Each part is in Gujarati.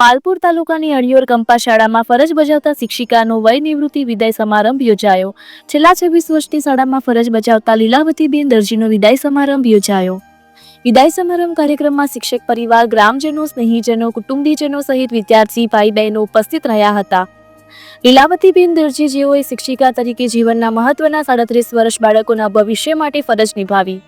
પાલપુર તાલુકાની અડિયોર કંપા શાળામાં ફરજ બજાવતા શિક્ષિકાનો વય નિવૃત્તિ વિદાય સમારંભ યોજાયો. છેલ્લા છવ્વીસ વર્ષની શાળામાં ફરજ બજાવતા લીલાવતીબેન દરજીનો વિદાય સમારંભ યોજાયો. વિદાય સમારંભ કાર્યક્રમમાં શિક્ષક પરિવાર, ગ્રામજનો, સ્નેહીજનો, કુટુંબીજનો સહિત વિદ્યાર્થી ભાઈ બહેનો ઉપસ્થિત રહ્યા હતા. લીલાવતીબેન દરજી જેઓએ શિક્ષિકા તરીકે જીવનના મહત્વના સાડત્રીસ વર્ષ બાળકોના ભવિષ્ય માટે ફરજ નિભાવી.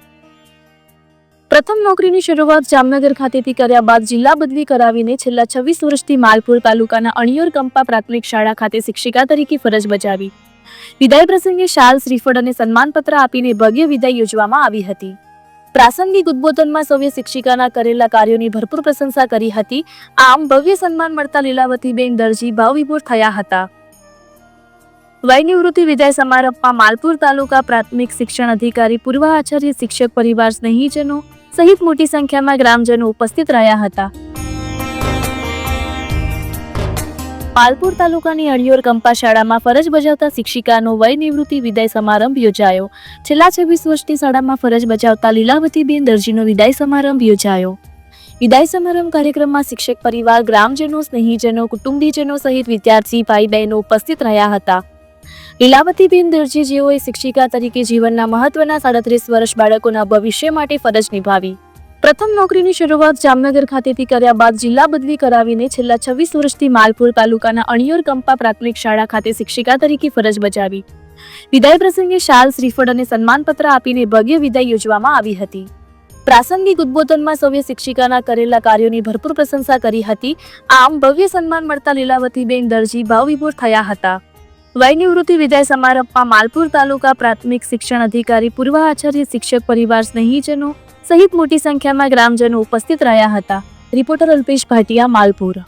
પ્રથમ નોકરીની શરૂઆત જામનગર ખાતેથી કર્યા બાદ જિલ્લા બદલી કરાવીને છેલ્લા છવ્વીસ વર્ષથી માલપુર તાલુકાના અણિયોર કંપા પ્રાથમિક શાળા ખાતે શિક્ષિકા તરીકે ફરજ બજાવી. વિદાય પ્રસંગે શાલ, શ્રીફળ અને સન્માનપત્ર આપીને ભવ્ય વિદાય યોજવામાં આવી હતી. પ્રાસંગિક ઉદ્બોધનમાં સૌએ શિક્ષિકાના કરેલા કાર્યોની ભરપૂર પ્રશંસા કરી હતી. આમ ભવ્ય સન્માન મળતા લીલાવતીબેન દરજી ભાવવિભોર થયા હતા. વયનિવૃત્તિ વિદાય સમારંભમાં માલપુર તાલુકા પ્રાથમિક શિક્ષણ અધિકારી પૂર્વ આચાર્ય શિક્ષક પરિવાર સ્નેહીજનો સહિત મોટી સંખ્યામાં ગ્રામજનો ઉપસ્થિત રહ્યા હતા. પાલપુર તાલુકાની અડિયોર કંપા શાળામાં ફરજ બજાવતા શિક્ષિકાનો વય નિવૃત્તિ વિદાય સમારંભ યોજાયો. છેલ્લા છવ્વીસ વર્ષની શાળામાં ફરજ બજાવતા લીલાવતીબેન દરજીનો વિદાય સમારંભ યોજાયો. વિદાય સમારંભ કાર્યક્રમમાં શિક્ષક પરિવાર, ગ્રામજનો, સ્નેહીજનો, કુટુંબીજનો સહિત વિદ્યાર્થી ભાઈ બહેનો ઉપસ્થિત રહ્યા હતા. લીલાવતીબેન દરજી જેઓએ શિક્ષિકા તરીકે જીવનના મહત્વના સાડત્રીસ વર્ષ બાળકોના ભવિષ્ય માટે ફરજ નિભાવી. પ્રથમ નોકરીની શરૂઆત જામનગર ખાતેથી કર્યા બાદ જિલ્લા બદલી કરાવીને છેલ્લા છવ્વીસ વર્ષથી માલપુર તાલુકાના અણિયોર કંપા પ્રાથમિક શાળા ખાતે શિક્ષિકા તરીકે ફરજ બજાવી. વિદાય પ્રસંગે શાલ, શ્રીફળ અને સન્માનપત્ર આપીને ભવ્ય વિદાય યોજવામાં આવી હતી. પ્રાસંગિક ઉદ્બોધનમાં સૌએ શિક્ષિકાના કરેલા કાર્યોની ભરપૂર પ્રશંસા કરી હતી. આમ ભવ્ય સન્માન મળતા લીલાવતીબેન દરજી ભાવવિભોર થયા હતા. વયનિવૃત્તિ વિદાય સમારંભમાં માલપુર તાલુકા પ્રાથમિક શિક્ષણ અધિકારી પૂર્વ આચાર્ય શિક્ષક પરિવાર સ્નેહીજનો સહિત મોટી સંખ્યામાં ગ્રામજનો ઉપસ્થિત રહ્યા હતા. રિપોર્ટર અલ્પેશ ભાટિયા માલપુર.